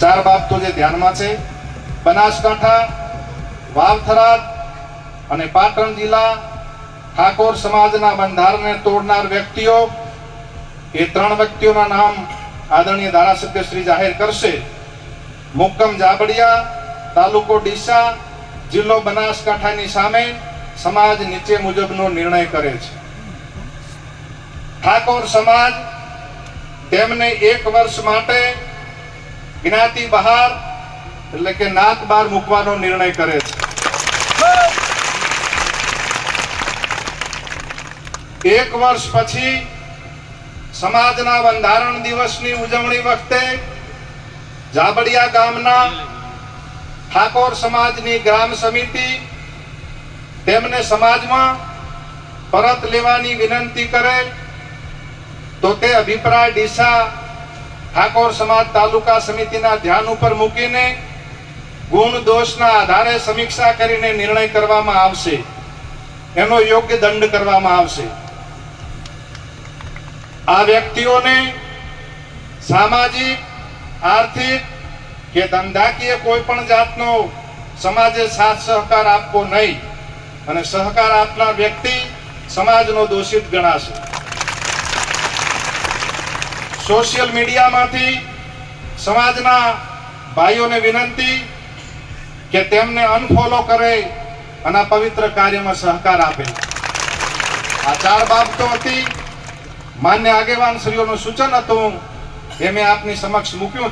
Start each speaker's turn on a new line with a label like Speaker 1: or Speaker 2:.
Speaker 1: ચાર બાબતો જે ધ્યાનમાં છે, બનાસકાંઠા વાવથરાદ અને પાટણ જિલ્લા ઠાકોર સમાજના બંધારણને તોડનાર વ્યક્તિઓ, એ ત્રણ વ્યક્તિઓના નામ આદરણીય ધારાસભ્ય શ્રી જાહેર કરશે. મુક્કમ જાબડિયા, તાલુકો ડીસા, જિલ્લો બનાસકાંઠાની સામે સમાજ નીચે મુજબનો નિર્ણય કરે છે. ઠાકોર સમાજ તેમને એક વર્ષ માટે જ્ઞાતિ બહાર એટલે કે નાત બહાર મૂકવાનો નિર્ણય કરે છે. એક વર્ષ પછી સમાજના બંધારણ દિવસની ઉજવણી વખતે જાબડિયા ગામના ઠાકોર સમાજની ગ્રામ સમિતિ તેમને સમાજમાં પરત લેવાની વિનંતી કરે તો તે અભિપ્રાય ડીસા ઠાકોર સમાજ તાલુકા સમિતિના ધ્યાન ઉપર મૂકીને ગુણ દોષના આધારે સમીક્ષા કરીને નિર્ણય કરવામાં આવશે. એનો યોગ્ય દંડ કરવામાં આવશે. આ વ્યક્તિઓને સામાજિક, આર્થિક કે ધંધાકીય કોઈ પણ જાતનો સમાજે સાથ સહકાર આપવો નહીં. અને સહકાર આપનાર વ્યક્તિ સમાજનો દોષિત ગણાશે. સોશિયલ મીડિયામાંથી સમાજના ભાઈઓને વિનંતી કે તેમને અનફોલો કરે અને આ પવિત્ર કાર્યમાં સહકાર આપે. આ ચાર બાબતો હતી. માન્ય આગેવાન શ્રીઓનું સૂચન હતું. એ મેં આપની સમક્ષ મૂક્યું